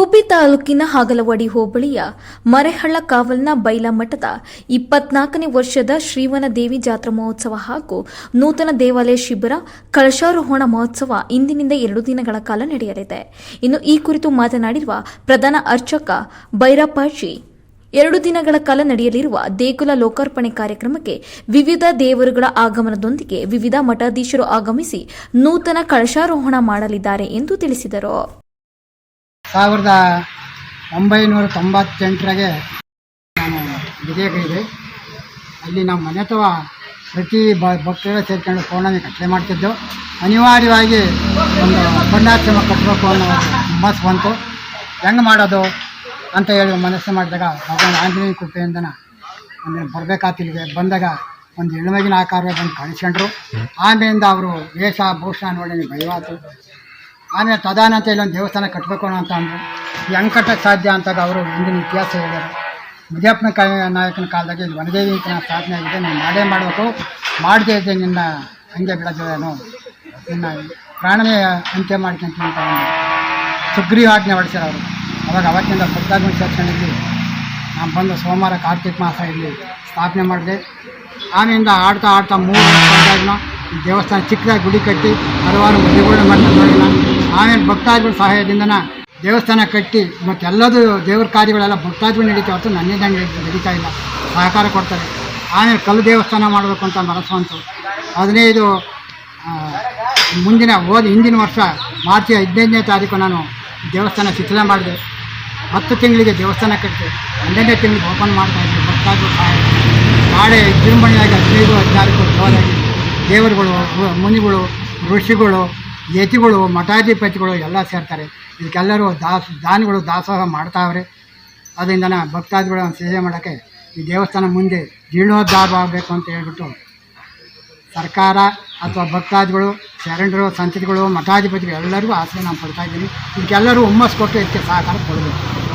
ಗುಬ್ಬಿ ತಾಲೂಕಿನ ಹಾಗಲವಾಡಿ ಹೋಬಳಿಯ ಮರೆಹಳ್ಳ ಕಾವಲ್ನ ಬೈಲಮಠದ ಇಪ್ಪತ್ನಾಲ್ಕನೇ ವರ್ಷದ ಶ್ರೀವನ ದೇವಿ ಜಾತ್ರಾ ಮಹೋತ್ಸವ ಹಾಗೂ ನೂತನ ದೇವಾಲಯ ಶಿಬಿರ ಕಳಶಾರೋಹಣ ಮಹೋತ್ಸವ ಇಂದಿನಿಂದ ಎರಡು ದಿನಗಳ ಕಾಲ ನಡೆಯಲಿದೆ. ಇನ್ನು ಈ ಕುರಿತು ಮಾತನಾಡಿರುವ ಪ್ರಧಾನ ಅರ್ಚಕ ಬೈರಪ್ಪಾಜಿ, ಎರಡು ದಿನಗಳ ಕಾಲ ನಡೆಯಲಿರುವ ದೇಗುಲ ಲೋಕಾರ್ಪಣೆ ಕಾರ್ಯಕ್ರಮಕ್ಕೆ ವಿವಿಧ ದೇವರುಗಳ ಆಗಮನದೊಂದಿಗೆ ವಿವಿಧ ಮಠಾಧೀಶರು ಆಗಮಿಸಿ ನೂತನ ಕಳಶಾರೋಹಣ ಮಾಡಲಿದ್ದಾರೆ ಎಂದು ತಿಳಿಸಿದರು. ಸಾವಿರದ ಒಂಬೈನೂರ ತೊಂಬತ್ತೆಂಟರಾಗೆ ನಾನು ಇದೆ ಅಲ್ಲಿ ನಮ್ಮ ಮನೆ ಅಥವಾ ಪ್ರತಿ ಬ ಭಕ್ತರು ಸೇರ್ಕೊಂಡು ಕೋಣನ ಕಟ್ಟಲೆ ಮಾಡ್ತಿದ್ದು. ಅನಿವಾರ್ಯವಾಗಿ ಒಂದು ಬಂಡಾಶ್ರಮ ಕಟ್ಟಬೇಕು ಅನ್ನೋ ಮನಸ್ಸು ಬಂತು. ಹೆಂಗೆ ಮಾಡೋದು ಅಂತ ಹೇಳಿ ಮನಸ್ಸು ಮಾಡಿದಾಗ ಭಗವಾನ್ ಆಂಜನೇಯ ಕೃಪೆಯಿಂದ ಒಂದು ಬರಬೇಕಾತಿಲ್ಲಿಗೆ ಬಂದಾಗ ಒಂದು ಹೆಣ್ಮಗಿನ ಆಕಾರ ಬಂದು ಕಾಣಿಸ್ಕೊಂಡ್ರು. ಆಮೇಲಿಂದ ಅವರು ವೇಷ ಭೂಷಣ ನೋಡಿ ಭಯವಾತು ಆಮೇಲೆ ತದಾನಂತ ಇಲ್ಲೊಂದು ದೇವಸ್ಥಾನ ಕಟ್ಟಬೇಕು ಅಂತ ಅಂದರು. ಹೆಂಗೆ ಕಟ್ಟಕ್ಕೆ ಸಾಧ್ಯ ಅಂತಾಗ ಅವರು ಹಿಂದಿನ ಇತಿಹಾಸ ಹೇಳಿದರು ಮುದ್ಯಪ್ಪನ ಕ ನಾಯಕನ ಕಾಲದಾಗ ಇಲ್ಲಿ ವನದೇವಿ ಅಂತ ಸ್ಥಾಪನೆ ಆಗಿದೆ. ನಾನು ಮಾಡೇ ಮಾಡಬೇಕು. ಮಾಡದೇ ಇದ್ದೆ ನಿನ್ನ ಹಂಗೆ ಬಿಡೋದೇನು ನಿನ್ನ ಪ್ರಾಣನೇ ಅಂತ್ಯ ಮಾಡ್ಕೊಂತೀನಿ ಅಂತ ಸುಗ್ರೀವಾಜ್ಞೆ ಹೊಡೆಸ್ಯಾರ ಅವರು. ಅವಾಗ ಅವತ್ತಿಂದ ಭಕ್ತಾಗ್ನಿ ಸೇರ್ಕೊಂಡಿದ್ವಿ ನಾನು ಬಂದು ಸೋಮವಾರ ಕಾರ್ತಿಕ ಮಾಸ ಇಲ್ಲಿ ಸ್ಥಾಪನೆ ಮಾಡಿದೆ. ಆಮೇಲಿಂದ ಆಡ್ತಾ ಆಡ್ತಾ ಮೂರು ವರ್ಷ ದೇವಸ್ಥಾನ ಚಿಕ್ಕದಾಗಿ ಗುಡಿ ಕಟ್ಟಿ ಹಲವಾರು ಮದುವೆಗಳನ್ನ ನೋಡಿಲ್ಲ ಆಮೇಲೆ ಭಕ್ತಾದಿಗಳ ಸಹಾಯದಿಂದನ ದೇವಸ್ಥಾನ ಕಟ್ಟಿ ಮತ್ತು ಎಲ್ಲದೂ ದೇವ್ರ ಕಾರ್ಯಗಳೆಲ್ಲ ಭಕ್ತಾದಿಗಳು ನಡೀತಾ ಹೊರತು ನನ್ನಿಂದ ನಡೀತಾ ನಡೀತಾ ಇಲ್ಲ. ಸಹಕಾರ ಕೊಡ್ತಾರೆ. ಆಮೇಲೆ ಕಲ್ಲು ದೇವಸ್ಥಾನ ಮಾಡಬೇಕು ಅಂತ ಮನಸ್ಸು ಅಂತು ಹದಿನೈದು ಮುಂದಿನ ಹೋದ ಹಿಂದಿನ ವರ್ಷ ಮಾರ್ಚ್ ಹದಿನೈದನೇ ತಾರೀಕು ನಾನು ದೇವಸ್ಥಾನ ಶಿಥಿಲ ಮಾಡಿದೆ. ಹತ್ತು ತಿಂಗಳಿಗೆ ದೇವಸ್ಥಾನ ಕಟ್ಟಿದೆ ಹನ್ನೆರಡನೇ ತಿಂಗಳಿಗೆ ಓಪನ್ ಮಾಡ್ತಾ ಇದ್ದೀನಿ ಭಕ್ತಾದಿಗಳು ಸಹಾಯ ನಾಳೆ ವಿಜೃಂಭಣೆಯಾಗಿ ಹದಿನೈದು ಹದಿನಾಲ್ಕು ಜೋರಾಗಿ ದೇವರುಗಳು ಮುನಿಗಳು, ಋಷಿಗಳು, ಯತಿಗಳು, ಮಠಾಧಿಪತಿಗಳು ಎಲ್ಲ ಸೇರ್ತಾರೆ. ಇದಕ್ಕೆಲ್ಲರೂ ದಾಸ, ದಾನಿಗಳು ದಾಸೋಹ ಮಾಡ್ತಾವ್ರೆ. ಅದರಿಂದ ಭಕ್ತಾದಿಗಳ ಸೇವೆ ಮಾಡೋಕ್ಕೆ ಈ ದೇವಸ್ಥಾನ ಮುಂದೆ ಜೀರ್ಣೋದ್ಧಾರ ಆಗಬೇಕು ಅಂತ ಹೇಳ್ಬಿಟ್ಟು ಸರ್ಕಾರ ಅಥವಾ ಭಕ್ತಾದಿಗಳು, ಶರಣರು, ಸಂತತಿಗಳು, ಮಠಾಧಿಪತಿಗಳು ಎಲ್ಲರಿಗೂ ಆಸೆ ನಾನು ಪಡ್ತಾಯಿದ್ದೀನಿ ಇದಕ್ಕೆಲ್ಲರೂ ಹುಮ್ಮಸ್ ಕೊಟ್ಟು ಇದಕ್ಕೆ ಸಹಕಾರ ಕೊಡಬೇಕು.